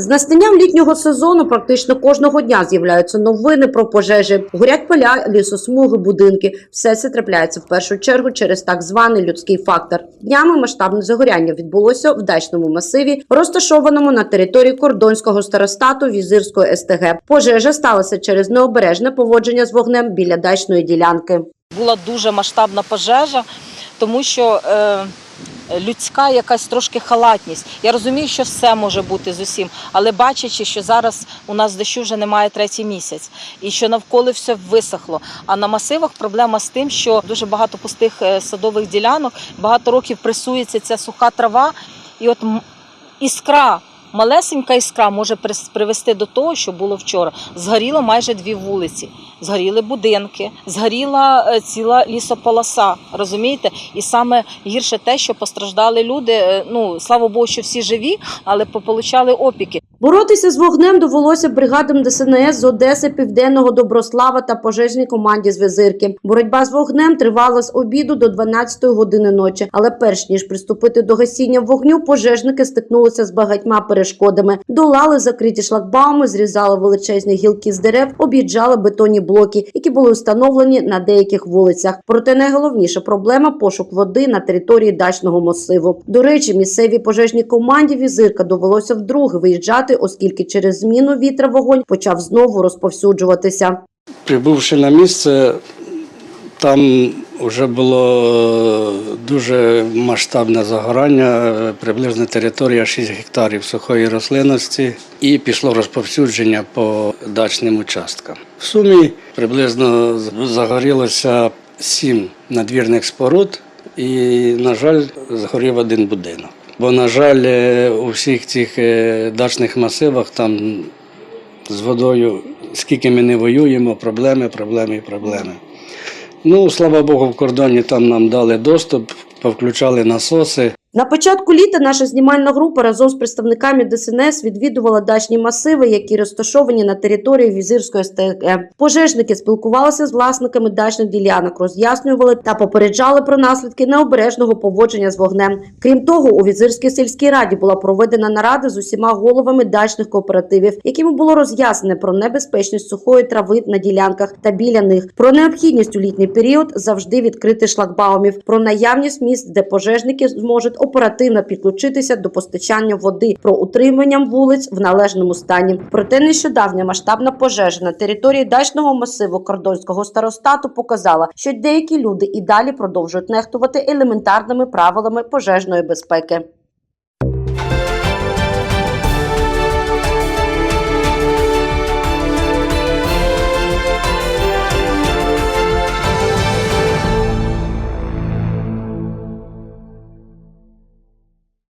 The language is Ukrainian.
З настанням літнього сезону практично кожного дня з'являються новини про пожежі. Горять поля, лісосмуги, будинки. Все це трапляється в першу чергу через так званий людський фактор. Днями масштабне загоряння відбулося в дачному масиві, розташованому на території кордонського старостату Візирської СТГ. Пожежа сталася через необережне поводження з вогнем біля дачної ділянки. була дуже масштабна пожежа, тому що е, людська якась трошки халатність. Я розумію, що все може бути з усім, але бачачи, що зараз у нас дощу вже немає третій місяць, і що навколо все висохло. А на масивах проблема з тим, що дуже багато пустих е, садових ділянок, багато років пресується ця суха трава, і от іскра. Малесенька іскра може привести до того, що було вчора. Згоріло майже дві вулиці, згоріли будинки, згоріла е, ціла лісополоса. Розумієте? І саме гірше те, що постраждали люди. е, Ну слава Богу, що всі живі, але пополучали опіки. Боротися з вогнем довелося бригадам ДСНС з Одеси, Південного Доброслава та пожежній команді з Визирки. Боротьба з вогнем тривала з обіду до 12 години ночі. Але перш ніж приступити до гасіння вогню, пожежники стикнулися з багатьма перешкодами, долали закриті шлагбауми, зрізали величезні гілки з дерев, об'їжджали бетонні блоки, які були встановлені на деяких вулицях. Проте найголовніша проблема пошук води на території дачного масиву. До речі, місцевій пожежній команді візирка довелося вдруге виїжджати, оскільки через зміну вітра вогонь почав знову розповсюджуватися. Прибувши на місце, там вже було дуже масштабне загорання, е, приблизно територія 6 гектарів сухої рослинності, і пішло розповсюдження по дачним участкам. В сумі приблизно загорілося 7 надвірних споруд, і, на жаль, згорів один будинок. Бо, на жаль, е, у всіх цих е, дачних масивах там з водою, скільки ми не воюємо, проблеми, проблеми і проблеми. Ну, слава Богу, в кордоні там нам дали доступ, повключали насоси. На початку літа наша знімальна група разом з представниками ДСНС відвідувала дачні масиви, які розташовані на території Візирської СТГ. Пожежники спілкувалися з власниками дачних ділянок, роз'яснювали та попереджали про наслідки необережного поводження з вогнем. Крім того, у Візирській сільській раді була проведена нарада з усіма головами дачних кооперативів, якими було роз'яснене про небезпечність сухої трави на ділянках та біля них, про необхідність у літній період завжди відкрити шлагбаумів, про наявність місць, де пожежники зможуть оперативно підключитися до постачання води, про утримання вулиць в належному стані. Проте нещодавня масштабна пожежа на території дачного масиву кордонського старостату показала, що деякі люди і далі продовжують нехтувати елементарними правилами пожежної безпеки.